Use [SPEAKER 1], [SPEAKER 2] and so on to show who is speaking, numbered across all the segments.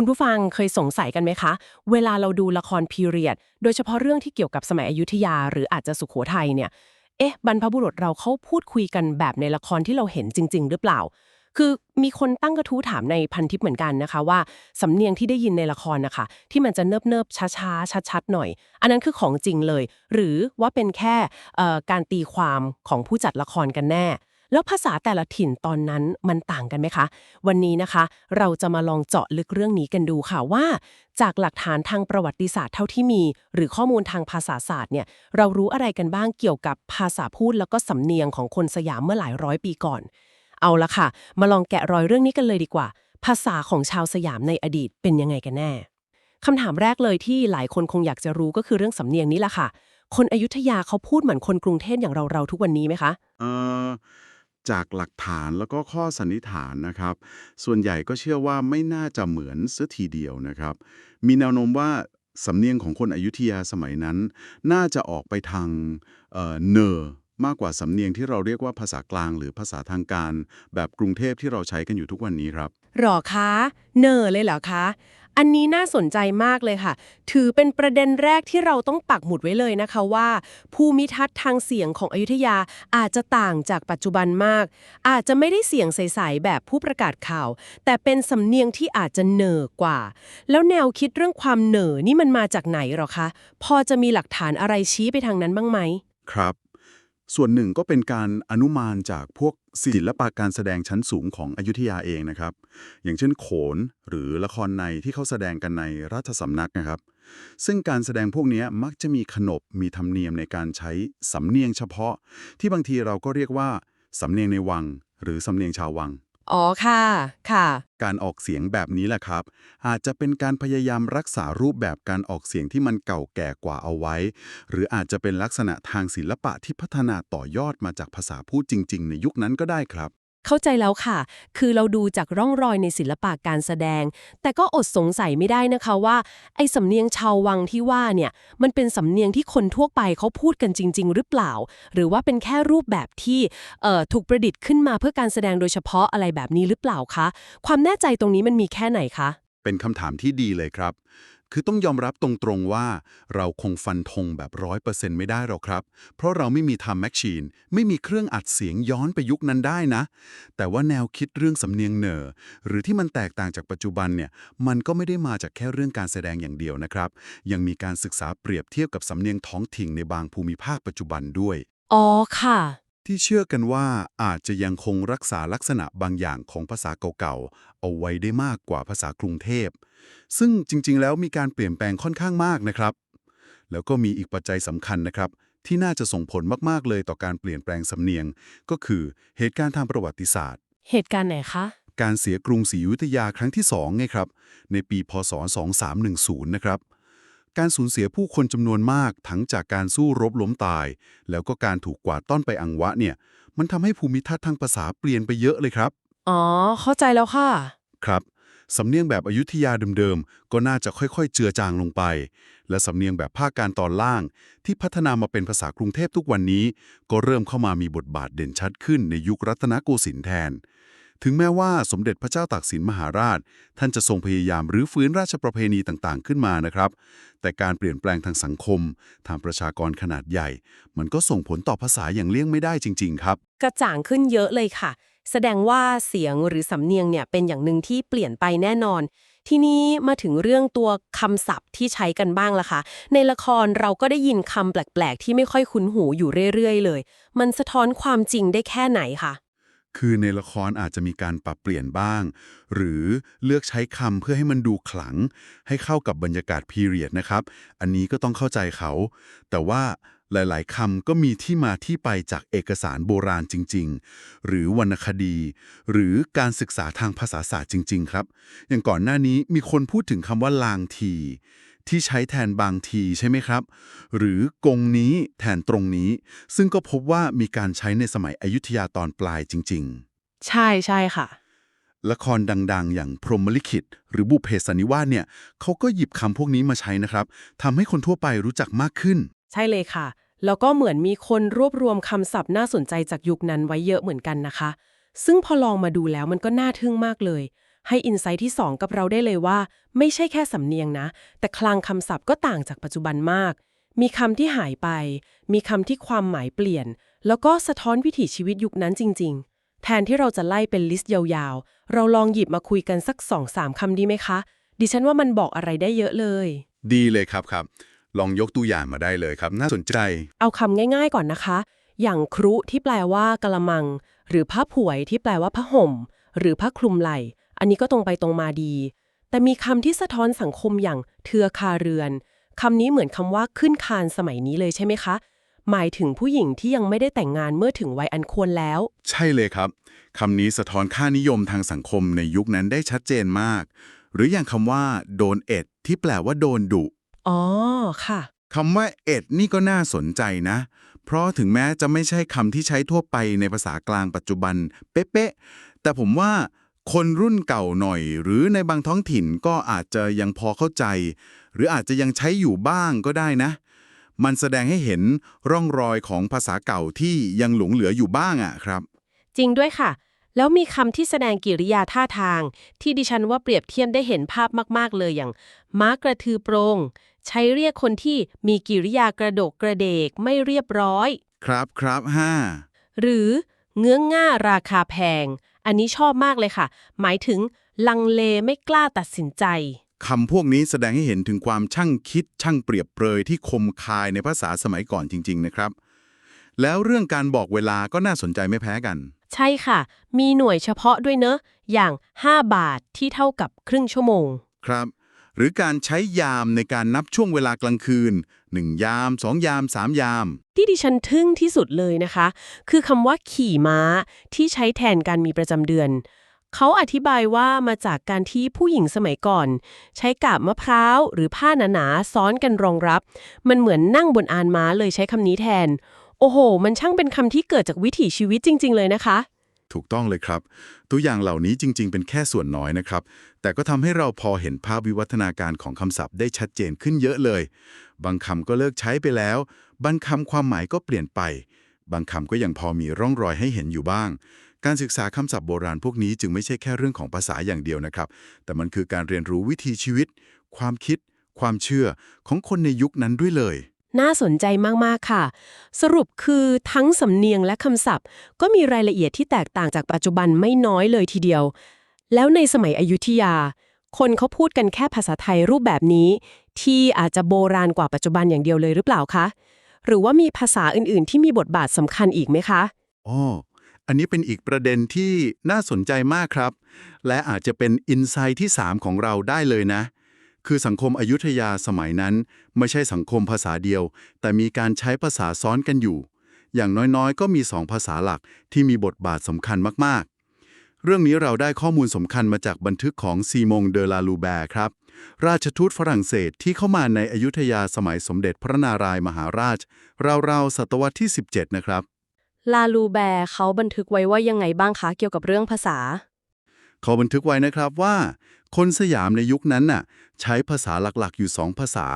[SPEAKER 1] คุณผู้ฟังเคยสงสัยกันไหมคะ เวลาเราดูละครพีเรียด โดยเฉพาะเรื่องที่เกี่ยวกับสมัยอยุธยา หรืออาจจะสุขโขทัยเนี่ย เอ๊ะ บรรพบุรุษเราเขาพูดคุยกันแบบในละครที่เราเห็นจริง ๆ หรือเปล่า คือมีคนตั้งกระทู้ถามในพันทิปเหมือนกันนะคะว่า สำเนียงที่ได้ยินในละครนะคะ ที่มันจะเนิบเนิบๆช้าๆชัดๆหน่อย อันนั้นคือของจริงเลย หรือว่าเป็นแค่การตีความของผู้จัดละครกันแน่ แล้วภาษาแต่ละถิ่นตอนนั้นมันต่างกันไหมคะ วันนี้นะคะ เราจะมาลองเจาะลึกเรื่องนี้กันดูค่ะว่า จากหลักฐานทางประวัติศาสตร์เท่าที่มี หรือข้อมูลทางภาษาศาสตร์เนี่ยเรารู้อะไรกันบ้างเกี่ยวกับภาษาพูดแล้วก็สำเนียงของคนสยามเมื่อหลายร้อยปีก่อน เอาละค่ะ มาลองแกะรอยเรื่องนี้กันเลยดีกว่า ภาษาของชาวสยามในอดีตเป็นยังไงกันแน่คำถามแรกเลยที่หลายคนคงอยากจะรู้ก็คือเรื่องสำเนียงนี้แหละค่ะ คนอยุธยาเขาพูดเหมือนคนกรุงเทพอย่างเราเราทุกวันนี้ไหมคะ
[SPEAKER 2] เออ จากหลักฐานแล้วก็ข้อสันนิษฐานนะครับ ส่วนใหญ่ก็เชื่อว่าไม่น่าจะเหมือนเสียทีเดียวนะครับ มีแนวโน้มว่าสำเนียงของคนอยุธยาสมัยนั้น น่าจะออกไปทางเอ่อเนอมากกว่าสำเนียงที่เราเรียกว่าภาษากลางหรือภาษาทางการ แบบกรุงเทพที่เราใช้กันอยู่ทุกวันนี้ครับ
[SPEAKER 1] หรอคะ เนอเลยเหรอคะ อันนี้น่าสนใจมากเลยค่ะ ถือเป็นประเด็นแรกที่เราต้องปักหมุดไว้เลยนะคะว่า ภูมิทัศน์ทางเสียงของอยุธยาอาจจะต่างจากปัจจุบันมาก อาจจะไม่ได้เสียงใสๆแบบผู้ประกาศข่าว แต่เป็นสำเนียงที่อาจจะเหน่อกว่า แล้วแนวคิดเรื่องความเหน่อนี่มันมาจากไหนหรอคะ พอจะมีหลักฐานอะไรชี้ไปทางนั้นบ้างไหม
[SPEAKER 2] ครับ ส่วนหนึ่งก็เป็นการอนุมานจากพวกศิลปะการแสดงชั้นสูงของอยุธยาเองนะครับ อย่างเช่นโขนหรือละครในที่เขาแสดงกันในราชสำนักนะครับ ซึ่งการแสดงพวกนี้มักจะมีขนบมีธรรมเนียมในการใช้สำเนียงเฉพาะ ที่บางทีเราก็เรียกว่าสำเนียงในวัง หรือสำเนียงชาววัง
[SPEAKER 1] อ๋อค่ะค่ะ
[SPEAKER 2] การออกเสียงแบบนี้แหละครับ อาจจะเป็นการพยายามรักษารูปแบบการออกเสียงที่มันเก่าแก่กว่าเอาไว้ หรืออาจจะเป็นลักษณะทางศิลปะที่พัฒนาต่อยอดมาจากภาษาพูดจริง ๆ ในยุคนั้นก็ได้ครับ
[SPEAKER 1] เข้าใจแล้วค่ะ คือเราดูจากร่องรอยในศิลปะการแสดง แต่ก็อดสงสัยไม่ได้นะคะว่า ไอ้สำเนียงชาววังที่ว่าเนี่ย มันเป็นสำเนียงที่คนทั่วไปเขาพูดกันจริง ๆ หรือเปล่า หรือว่าเป็นแค่รูปแบบที่เอ่อถูกประดิษฐ์ขึ้นมาเพื่อการแสดงโดยเฉพาะอะไรแบบนี้หรือเปล่าคะ ความแน่ใจตรงนี้มันมีแค่ไหนคะ
[SPEAKER 2] เป็นคำถามที่ดีเลยครับ คือต้องยอมรับตรงๆว่าเราคงฟันธงแบบร้อยเปอร์เซ็นต์ไม่ได้หรอกครับ เพราะเราไม่มีทำแมชชีน ไม่มีเครื่องอัดเสียงย้อนไปยุคนั้นได้นะ แต่ว่าแนวคิดเรื่องสำเนียงเหนอหรือที่มันแตกต่างจากปัจจุบันเนี่ย มันก็ไม่ได้มาจากแค่เรื่องการแสดงอย่างเดียวนะครับ ยังมีการศึกษาเปรียบเทียบกับสำเนียงท้องถิ่นในบางภูมิภาคปัจจุบันด้วย
[SPEAKER 1] อ๋อค่ะ
[SPEAKER 2] ที่เชื่อกันว่าอาจจะยังคงรักษาลักษณะบางอย่างของภาษาเก่าๆ เอาไว้ได้มากกว่าภาษากรุงเทพ ซึ่งจริงๆ แล้วมีการเปลี่ยนแปลงค่อนข้างมากนะครับ แล้วก็มีอีกปัจจัยสำคัญนะครับ ที่น่าจะส่งผลมากๆ เลยต่อการเปลี่ยนแปลงสำเนียง ก็คือเหตุการณ์ทางประวัติศาสตร์
[SPEAKER 1] เหตุการณ์ไหนคะ
[SPEAKER 2] การเสียกรุงศรีอยุธยาครั้งที่2ไงครับ ในปี พศ 2310 นะครับ การสูญเสียผู้คนจำนวนมากทั้งจากการสู้รบล้มตาย แล้วก็การถูกกวาดต้อนไปอังวะเนี่ย มันทำให้ภูมิทัศน์ทางภาษาเปลี่ยนไปเยอะเลยครับ
[SPEAKER 1] อ๋อ เข้าใจแล้วค่ะ
[SPEAKER 2] ครับ สำเนียงแบบอยุธยาเดิมๆ ก็น่าจะค่อยๆ เจือจางลงไป และสำเนียงแบบภาคการตอนล่าง ที่พัฒนามาเป็นภาษากรุงเทพทุกวันนี้ ก็เริ่มเข้ามามีบทบาทเด่นชัดขึ้นในยุครัตนโกสินทร์แทน ถึงแม้ว่าสมเด็จพระเจ้าตากสินมหาราช ท่านจะทรงพยายามรื้อฟื้นราชประเพณีต่างๆ ขึ้นมานะครับ แต่การเปลี่ยนแปลงทางสังคม ทางประชากรขนาดใหญ่ มันก็ส่งผลต่อภาษาอย่างเลี่ยงไม่ได้จริง ๆ ครับ
[SPEAKER 1] กระจ่างขึ้นเยอะเลยค่ะ แสดงว่าเสียงหรือสำเนียงเนี่ยเป็นอย่างหนึ่งที่เปลี่ยนไปแน่นอน ทีนี้มาถึงเรื่องตัวคำศัพท์ที่ใช้กันบ้างละค่ะ ในละครเราก็ได้ยินคำแปลกๆ ที่ไม่ค่อยคุ้นหูอยู่เรื่อย ๆ เลย มันสะท้อนความจริงได้แค่ไหนคะ
[SPEAKER 2] คือในละครอาจจะมีการปรับเปลี่ยนบ้าง หรือเลือกใช้คำเพื่อให้มันดูขลัง ให้เข้ากับบรรยากาศพีเรียดนะครับ อันนี้ก็ต้องเข้าใจเขา แต่ว่าหลาย ๆคำก็มีที่มาที่ไปจากเอกสารโบราณจริง ๆ หรือวรรณคดี หรือการศึกษาทางภาษาศาสตร์จริง ๆ ครับ อย่างก่อนหน้านี้มีคนพูดถึงคำว่าลางที ที่ใช้แทนบางทีใช่ไหมครับ หรือกงนี้แทนตรงนี้ ซึ่งก็พบว่ามีการใช้ในสมัยอยุธยาตอนปลายจริง ๆ
[SPEAKER 1] ใช่ใช่ค่ะ
[SPEAKER 2] ละครดังๆ อย่างพรหมลิขิต หรือบุพเพสันนิวาสเนี่ยเขาก็หยิบคำพวกนี้มาใช้นะครับทำให้คนทั่วไปรู้จักมากขึ้น
[SPEAKER 1] ใช่เลยค่ะ แล้วก็เหมือนมีคนรวบรวมคำศัพท์น่าสนใจจากยุคนั้นไว้เยอะเหมือนกันนะคะ ซึ่งพอลองมาดูแล้วมันก็น่าทึ่งมากเลย ให้อินไซต์ที่ 2 กับเราได้เลยว่า ไม่ใช่แค่สำเนียงนะ แต่คลังคำศัพท์ก็ต่างจากปัจจุบันมาก มีคำที่หายไป มีคำที่ความหมายเปลี่ยน แล้วก็สะท้อนวิถีชีวิตยุคนั้นจริง ๆ แทนที่เราจะไล่เป็นลิสต์ยาวๆ เราลองหยิบมาคุยกันสัก2-3คำดีไหมคะ ดิฉันว่ามันบอกอะไรได้เยอะเลย
[SPEAKER 2] ดีเลยครับครับ ลองยกตัวอย่างมาได้เลยครับ น่าสนใจ
[SPEAKER 1] เอาคำง่าย ๆ ก่อนนะคะ อย่างครุที่แปลว่ากะละมัง หรือผ้าผวยที่แปลว่าผ้าห่ม หรือผ้าคลุมไหล่ อันนี้ก็ตรงไปตรงมาดี แต่มีคำที่สะท้อนสังคมอย่างเทือคาเรือนคำนี้เหมือนคำว่าขึ้นคานสมัยนี้เลยใช่ไหมคะ หมายถึงผู้หญิงที่ยังไม่ได้แต่งงานเมื่อถึงวัยอันควรแล้ว
[SPEAKER 2] ใช่เลยครับคำนี้สะท้อนค่านิยมทางสังคมในยุคนั้นได้ชัดเจนมาก หรืออย่างคำว่า โดนเอ็ด ที่แปลว่าโดนดุ
[SPEAKER 1] อ๋อค่ะ
[SPEAKER 2] คำว่าเอ็ดนี่ก็น่าสนใจนะ เพราะถึงแม้จะไม่ใช่คำที่ใช้ทั่วไปในภาษากลางปัจจุบัน เป๊ะๆแต่ผมว่า คนรุ่นเก่าหน่อย หรือในบางท้องถิ่นก็อาจจะยังพอเข้าใจ หรืออาจจะยังใช้อยู่บ้างก็ได้นะ มันแสดงให้เห็นร่องรอยของภาษาเก่าที่ยังหลงเหลืออยู่บ้างอะครับ
[SPEAKER 1] จริงด้วยค่ะ แล้วมีคำที่แสดงกิริยาท่าทาง ที่ดิฉันว่าเปรียบเทียบได้เห็นภาพมากๆ เลยอย่าง ม้ากระทือโปรง ใช้เรียกคนที่มีกิริยากระโดกกระเดกไม่เรียบร้อย
[SPEAKER 2] ครับครับห้า
[SPEAKER 1] หรือเงื้องง่าราคาแพง อันนี้ชอบมากเลยค่ะ หมายถึงลังเลไม่กล้าตัดสินใจ
[SPEAKER 2] คำพวกนี้แสดงให้เห็นถึงความช่างคิดช่างเปรียบเปรยที่คมคายในภาษาสมัยก่อนจริง ๆ นะครับ แล้วเรื่องการบอกเวลาก็น่าสนใจไม่แพ้กัน
[SPEAKER 1] ใช่ค่ะ มีหน่วยเฉพาะด้วยเนอะอย่าง 5 บาทที่เท่ากับครึ่งชั่วโมง
[SPEAKER 2] ครับ หรือการใช้ยามในการนับช่วงเวลากลางคืน 1 ยาม 2 ยาม 3 ยาม
[SPEAKER 1] ที่ดิฉันทึ่งที่สุดเลยนะคะ คือคำว่าขี่ม้าที่ใช้แทนการมีประจำเดือน เขาอธิบายว่ามาจากการที่ผู้หญิงสมัยก่อน ใช้กาบมะพร้าวหรือผ้าหนาๆซ้อนกันรองรับ มันเหมือนนั่งบนอานม้าเลยใช้คำนี้แทน โอ้โห มันช่างเป็นคำที่เกิดจากวิถีชีวิตจริง ๆ เลยนะคะ
[SPEAKER 2] ถูกต้องเลยครับ ตัวอย่างเหล่านี้จริง ๆ เป็นแค่ส่วนน้อยนะครับ แต่ก็ทำให้เราพอเห็นภาพวิวัฒนาการของคำศัพท์ได้ชัดเจนขึ้นเยอะเลย บางคำก็เลิกใช้ไปแล้ว บางคำความหมายก็เปลี่ยนไป บางคำก็ยังพอมีร่องรอยให้เห็นอยู่บ้าง การศึกษาคำศัพท์โบราณพวกนี้จึงไม่ใช่แค่เรื่องของภาษาอย่างเดียวนะครับ แต่มันคือการเรียนรู้วิถีชีวิต ความคิด ความเชื่อของคนในยุคนั้นด้วยเลย
[SPEAKER 1] น่าสนใจมาก ๆ ค่ะ สรุปคือทั้งสำเนียงและคำศัพท์ ก็มีรายละเอียดที่แตกต่างจากปัจจุบันไม่น้อยเลยทีเดียว แล้วในสมัยอยุธยา คนเขาพูดกันแค่ภาษาไทยรูปแบบนี้ ที่อาจจะโบราณกว่าปัจจุบันอย่างเดียวเลยหรือเปล่าคะ หรือว่ามีภาษาอื่นๆ ที่มีบทบาทสำคัญอีกไหมคะ
[SPEAKER 2] อ๋ออันนี้เป็นอีกประเด็นที่น่าสนใจมากครับ และอาจจะเป็นอินไซต์ที่ 3 ของเราได้เลยนะ คือสังคมอยุธยาสมัยนั้น ไม่ใช่สังคมภาษาเดียว แต่มีการใช้ภาษาซ้อนกันอยู่ อย่างน้อยๆ ก็มี 2 ภาษาหลักที่มีบทบาทสำคัญมากๆ เรื่องนี้เราได้ข้อมูลสำคัญมาจากบันทึกของซีมงเดอลาลูแบร์ครับ ราชทูตฝรั่งเศสที่เข้ามาในอยุธยาสมัยสมเด็จพระนารายมหาราช ราวๆศตวรรษที่ 17 นะครับ
[SPEAKER 1] ลาลูแบร์เขาบันทึกไว้ว่ายังไงบ้างคะเกี่ยวกับเรื่องภาษา
[SPEAKER 2] เขาบันทึกไว้นะครับว่า คนสยามในยุคนั้นน่ะใช้ภาษาหลักๆ อยู่สองภาษา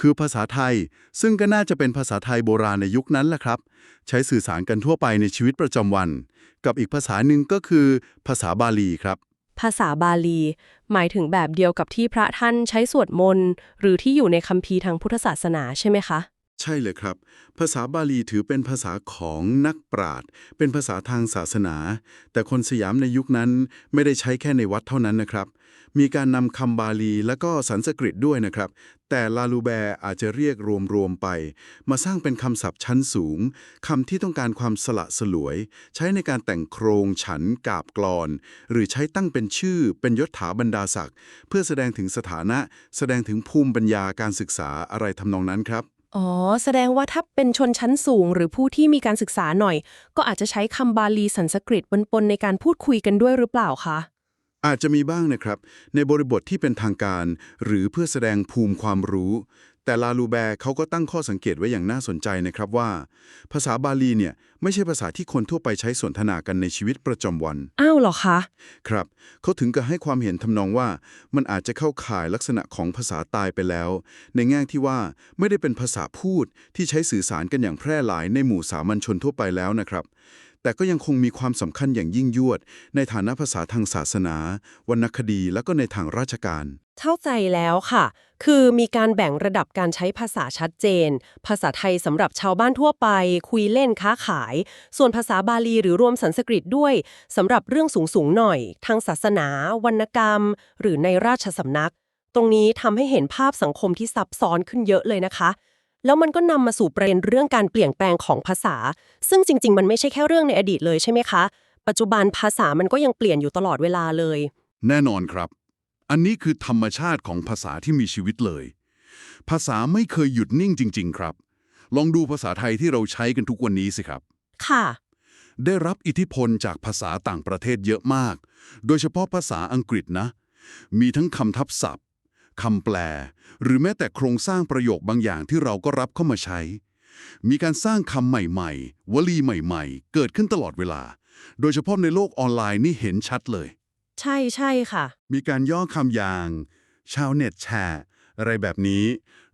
[SPEAKER 2] คือภาษาไทย ซึ่งก็น่าจะเป็นภาษาไทยโบราณในยุคนั้นแหละครับ ใช้สื่อสารกันทั่วไปในชีวิตประจำวัน กับอีกภาษาหนึ่งก็คือ ภาษาบาลีครับ
[SPEAKER 1] ภาษาบาลี หมายถึงแบบเดียวกับที่พระท่านใช้สวดมนต์ หรือที่อยู่ในคัมภีร์ทางพุทธศาสนาใช่ไหมคะ
[SPEAKER 2] ใช่เลยครับ ภาษาบาลีถือเป็นภาษาของนักปราชญ์เป็นภาษาทางศาสนา แต่คนสยามในยุคนั้นไม่ได้ใช้แค่ในวัดเท่านั้นนะครับ มีการนำคำบาลีและก็สันสกฤตด้วยนะครับ แต่ลาลูแบร์อาจจะเรียกรวม ๆ ไป มาสร้างเป็นคำศัพท์ชั้นสูงคำที่ต้องการความสละสลวย ใช้ในการแต่งโครงฉันกาบกลอน หรือใช้ตั้งเป็นชื่อ เป็นยศถาบรรดาศักดิ์เพื่อแสดงถึงสถานะ แสดงถึงภูมิปัญญาการศึกษาอะไรทำนองนั้นครับ
[SPEAKER 1] อ๋อ แสดงว่าถ้าเป็นชนชั้นสูง หรือผู้ที่มีการศึกษาหน่อย ก็อาจจะใช้คำบาลีสันสกฤตปนๆในการพูดคุยกันด้วยหรือเปล่าคะ
[SPEAKER 2] อาจจะมีบ้างนะครับ ในบริบทที่เป็นทางการ หรือเพื่อแสดงภูมิความรู้ แต่ลาลูแบร์เขาก็ตั้งข้อสังเกตไว้อย่างน่าสนใจนะครับว่า ภาษาบาลีเนี่ยไม่ใช่ภาษาที่คนทั่วไปใช้สนทนากันในชีวิตประจำวัน
[SPEAKER 1] อ้าวเหรอคะ
[SPEAKER 2] ครับเขาถึงกับให้ความเห็นทำนองว่า มันอาจจะเข้าข่ายลักษณะของภาษาตายไปแล้ว ในแง่ที่ว่าไม่ได้เป็นภาษาพูดที่ใช้สื่อสารกันอย่างแพร่หลายในหมู่สามัญชนทั่วไปแล้วนะครับ แต่ก็ยังคงมีความสำคัญอย่างยิ่งยวด ในฐานะภาษาทางศาสนา วรรณคดีแล้วก็ในทางราชการ
[SPEAKER 1] เข้าใจแล้วค่ะ คือมีการแบ่งระดับการใช้ภาษาชัดเจน ภาษาไทยสำหรับชาวบ้านทั่วไป คุยเล่นค้าขาย ส่วนภาษาบาลีหรือรวมสันสกฤตด้วยสำหรับเรื่องสูงๆหน่อย ทางศาสนา วรรณกรรม หรือในราชสำนัก ตรงนี้ทำให้เห็นภาพสังคมที่ซับซ้อนขึ้นเยอะเลยนะคะ แล้วมันก็นำมาสู่ประเด็นเรื่องการเปลี่ยนแปลงของภาษา ซึ่งจริง ๆ มันไม่ใช่แค่เรื่องในอดีตเลยใช่ไหมคะ ปัจจุบันภาษามันก็ยังเปลี่ยนอยู่ตลอดเวลาเลย
[SPEAKER 2] แน่นอนครับ อันนี้คือธรรมชาติของภาษาที่มีชีวิตเลย ภาษาไม่เคยหยุดนิ่งจริง ๆ ครับ ลองดูภาษาไทยที่เราใช้กันทุกวันนี้สิครับ
[SPEAKER 1] ค่ะ
[SPEAKER 2] ได้รับอิทธิพลจากภาษาต่างประเทศเยอะมาก โดยเฉพาะภาษาอังกฤษนะ มีทั้งคำทับศัพท์ คำแปล หรือแม้แต่โครงสร้างประโยคบางอย่างที่เราก็รับเข้ามาใช้ มีการสร้างคำใหม่ๆ วลีใหม่ๆ เกิดขึ้นตลอดเวลา โดยเฉพาะในโลกออนไลน์นี่เห็นชัดเลย
[SPEAKER 1] ใช่ใช่ค่ะ
[SPEAKER 2] มีการย่อคำอย่าง ชาวเน็ตแชร์อะไรแบบนี้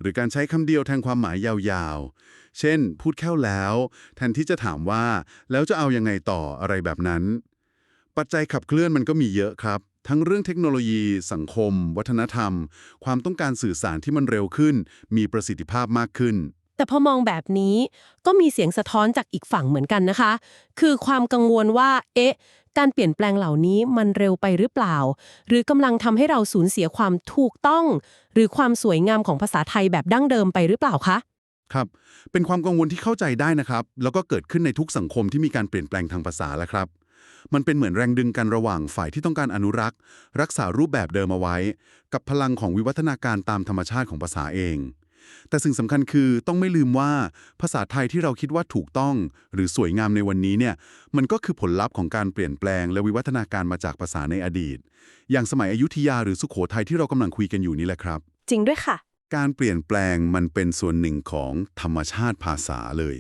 [SPEAKER 2] หรือการใช้คำเดียวแทนความหมายยาวๆ เช่น พูดแค่แล้ว แทนที่จะถามว่า แล้วจะเอายังไงต่ออะไรแบบนั้น ปัจจัยขับเคลื่อนมันก็มีเยอะครับ ทั้งเรื่องเทคโนโลยี สังคม วัฒนธรรม ความต้องการสื่อสารที่มันเร็วขึ้น มีประสิทธิภาพมากขึ้น
[SPEAKER 1] แต่พอมองแบบนี้ก็มีเสียงสะท้อนจากอีกฝั่งเหมือนกันนะคะ คือความกังวลว่า เอ๊ะ การเปลี่ยนแปลงเหล่านี้มันเร็วไปหรือเปล่า หรือกำลังทำให้เราสูญเสียความถูกต้อง หรือความสวยงามของภาษาไทยแบบดั้งเดิมไปหรือเปล่าคะ
[SPEAKER 2] ครับ เป็นความกังวลที่เข้าใจได้นะครับ แล้วก็เกิดขึ้นในทุกสังคมที่มีการเปลี่ยนแปลงทางภาษาแล้วครับ มันเป็นเหมือนแรงดึงกันระหว่างฝ่ายที่ต้องการอนุรักษ์ รักษารูปแบบเดิมเอาไว้ กับพลังของวิวัฒนาการตามธรรมชาติของภาษาเอง แต่สิ่งสำคัญคือต้องไม่ลืมว่าภาษาไทยที่เราคิดว่าถูกต้อง หรือสวยงามในวันนี้เนี่ยมันก็คือผลลัพธ์ของการเปลี่ยนแปลง และวิวัฒนาการมาจากภาษาในอดีต อย่างสมัยอยุธยาหรือสุโขทัยที่เรากำลังคุยกันอยู่นี่แหละครับ
[SPEAKER 1] จริงด้วยค่ะ
[SPEAKER 2] การเปลี่ยนแปลงมันเป็นส่วนหนึ่งของธรรมชาติภาษาเลย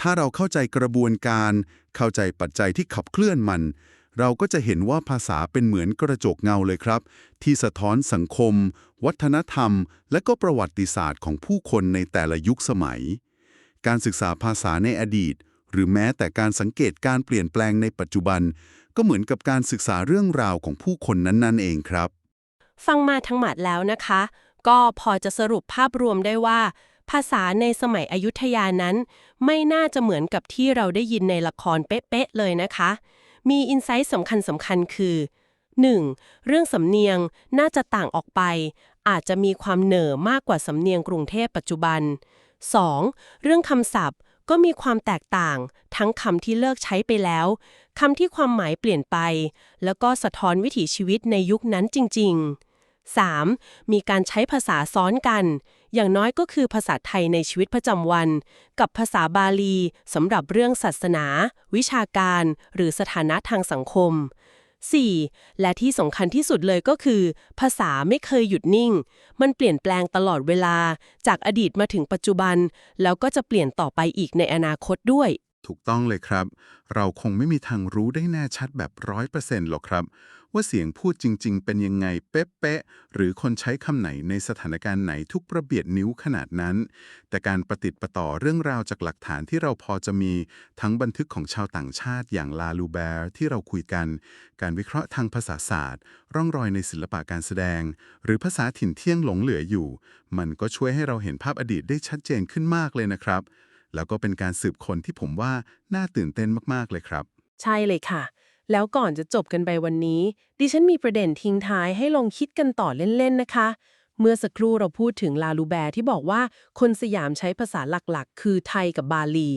[SPEAKER 2] ถ้าเราเข้าใจกระบวนการ เข้าใจปัจจัยที่ขับเคลื่อนมัน เราก็จะเห็นว่าภาษาเป็นเหมือนกระจกเงาเลยครับ ที่สะท้อนสังคม วัฒนธรรม และก็ประวัติศาสตร์ของผู้คนในแต่ละยุคสมัย การศึกษาภาษาในอดีต หรือแม้แต่การสังเกตการเปลี่ยนแปลงในปัจจุบัน ก็เหมือนกับการศึกษาเรื่องราวของผู้คนนั้นๆ เองครับ
[SPEAKER 1] ฟังมาทั้งหมดแล้วนะคะ ก็พอจะสรุปภาพรวมได้ว่า ภาษาในสมัยอยุธยานั้น ไม่น่าจะเหมือนกับที่เราได้ยินในละครเป๊ะๆเลยนะคะ มีอินไซต์สำคัญสำคัญคือ 1. เรื่องสำเนียงน่าจะต่างออกไป อาจจะมีความเหน่อมากกว่าสำเนียงกรุงเทพปัจจุบัน 2. เรื่องคำศัพท์ก็มีความแตกต่าง ทั้งคำที่เลิกใช้ไปแล้วคำที่ความหมายเปลี่ยนไป แล้วก็สะท้อนวิถีชีวิตในยุคนั้นจริง ๆ 3. มีการใช้ภาษาซ้อนกัน อย่างน้อยก็คือภาษาไทยในชีวิตประจำวัน กับภาษาบาลีสำหรับเรื่องศาสนา วิชาการ หรือสถานะทางสังคม 4. และที่สำคัญที่สุดเลยก็คือ ภาษาไม่เคยหยุดนิ่ง มันเปลี่ยนแปลงตลอดเวลา จากอดีตมาถึงปัจจุบัน แล้วก็จะเปลี่ยนต่อไปอีกในอนาคตด้วย
[SPEAKER 2] ถูกต้องเลยครับ เราคงไม่มีทางรู้ได้แน่ชัดแบบร้อยเปอร์เซ็นต์หรอกครับ ว่าเสียงพูดจริง ๆ เป็นยังไงเป๊ะๆหรือคนใช้คำไหนในสถานการณ์ไหนทุกประเบียดนิ้วขนาดนั้น แต่การประติดประต่อเรื่องราวจากหลักฐานที่เราพอจะมีทั้งบันทึกของชาวต่างชาติอย่างลาลูแบร์ที่เราคุยกัน การวิเคราะห์ทางภาษาศาสตร์ ร่องรอยในศิลปะการแสดง หรือภาษาถิ่นเที่ยงหลงเหลืออยู่ มันก็ช่วยให้เราเห็นภาพอดีตได้ชัดเจนขึ้นมากเลยนะครับ แล้วก็เป็นการสืบคนที่ผมว่าน่าตื่นเต้นมากๆเลยครับ
[SPEAKER 1] ใช่เลยค่ะ แล้วก่อนจะจบกันไปวันนี้ ดิฉันมีประเด็นทิ้งท้ายให้ลองคิดกันต่อเล่น ๆ นะคะ เมื่อสักครู่เราพูดถึงลาลูแบร์ที่บอกว่าคนสยามใช้ภาษาหลักๆ คือไทยกับบาลี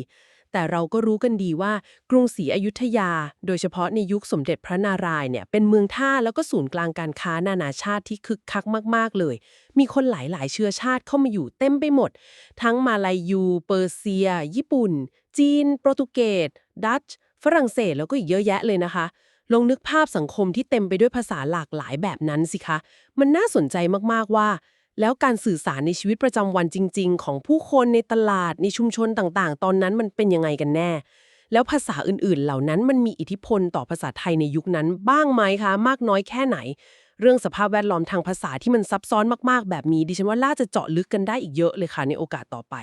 [SPEAKER 1] แต่เราก็รู้กันดีว่ากรุงศรีอยุธยา โดยเฉพาะในยุคสมเด็จพระนารายณ์เนี่ยเป็นเมืองท่าแล้วก็ศูนย์กลางการค้านานาชาติที่คึกคักมากๆเลย มีคนหลายๆ เชื้อชาติเข้ามาอยู่เต็มไปหมด ทั้งมาลายู เปอร์เซีย ญี่ปุ่น จีน โปรตุเกสดัตช์ ฝรั่งเศสแล้วก็อีกเยอะแยะเลยนะคะ ลองนึกภาพสังคมที่เต็มไปด้วยภาษาหลากหลายแบบนั้นสิคะ มันน่าสนใจมากๆว่า แล้วการสื่อสารในชีวิตประจำวันจริง ๆ ของผู้คนในตลาดในชุมชนต่างๆ ตอนนั้นมันเป็นยังไงกันแน่ แล้วภาษาอื่นๆ เหล่านั้นมันมีอิทธิพลต่อภาษาไทยในยุคนั้นบ้างไหมคะ มากน้อยแค่ไหน เรื่องสภาพแวดล้อมทางภาษาที่มันซับซ้อนมากๆ แบบนี้ดิฉันว่าล่าจะเจาะลึกกันได้อีกเยอะเลยค่ะในโอกาสต่อไป